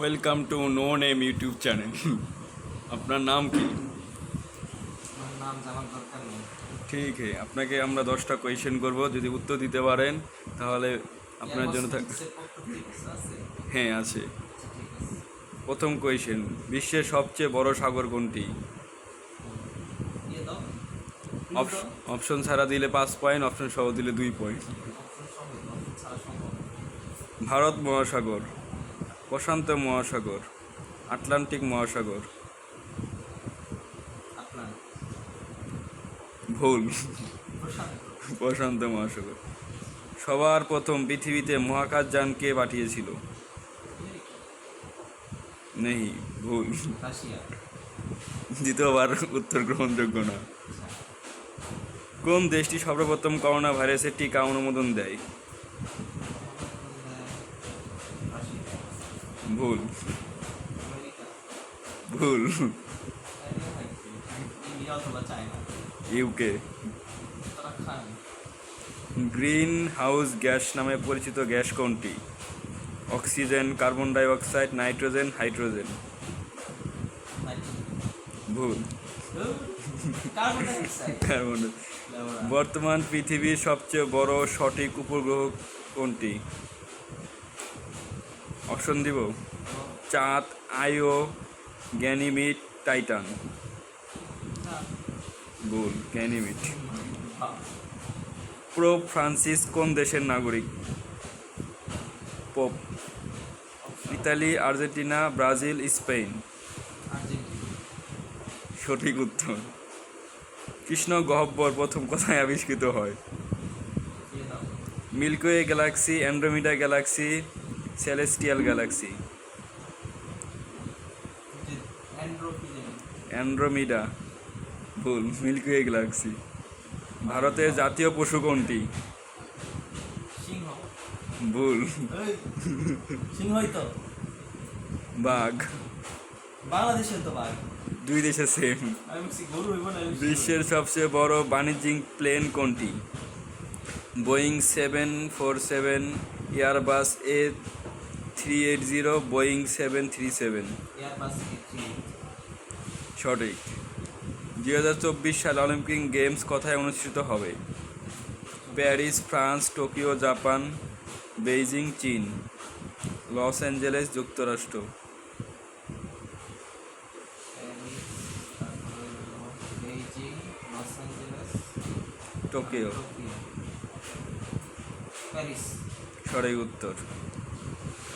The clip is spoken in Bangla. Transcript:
Welcome to no name YouTube channel আপনার নাম কি নাম জানার দরকার নেই। ঠিক হে আপনাকে আমরা দশটা কোয়েশ্চেন করব। যদি উত্তর দিতে পারেন তাহলে আপনার জন্য থাক হ্যাঁ আছে। প্রথম কোয়েশ্চেন বিশ্বের সবচেয়ে বড় সাগর কোনটি? অপশন ছাড়া দিলে পাঁচ পয়েন্ট অপশন সহ দিলে দুই পয়েন্ট ভারত মহাসাগর। প্রশান্ত মহাসাগর আটলান্টিক মহাসাগর। ভুল। প্রশান্ত। মহাসাগর। সবার প্রথম পৃথিবীতে মহাকাশযান কে পাঠিয়েছিল? নেই ভুল। দ্বিতীয়বার উত্তর গ্রহণযোগ্য না। কোন দেশটি সর্বপ্রথম করোনা ভাইরাসের টিকা অনুমোদন দেয়? ভুল। ভুল। ইউকে গ্রিন হাউস গ্যাস নামে পরিচিত গ্যাস কোনটি? Oxygen, carbon dioxide nitrogen, hydrogen. ভুল। Carbon dioxide. বর্তমান পৃথিবীর সবচেয়ে বড় সঠিক উপগ্রহ কোনটি? অপশন দিব। চাঁদ, আইও গ্যানিমিড টাইটান। ভুল গ্যানিমিড প্রোপ ফ্রান্সিস কোন দেশের নাগরিক? Pope. Italy, Argentina, Brazil, Spain. সঠিক উত্তর। কৃষ্ণ গহ্বর প্রথম কথায় আবিষ্কৃত হয়। Milky Way galaxy, Andromeda galaxy celestial galaxy Andromeda ভুল মিল্কওয়ে গ্যালাক্সি ভারতের জাতীয় পশু কোনটি? ভুল। সিংহই তো। বাঘ। বাংলাদেশের তো বাঘ। দুই দেশে সেম বিশ্বের সবচেয়ে বড় বাণিজ্যিক প্লেন কোনটি? Boeing seven four seven Airbus A three eight zero Boeing seven three seven সঠিক। দুই হাজার চব্বিশ সালে অলিম্পিক গেমস কোথায় অনুষ্ঠিত হবে? Paris France Tokyo Japan Beijing চীন লস অ্যাঞ্জেলেস যুক্তরাষ্ট্র। টোকিও। সঠিক উত্তর।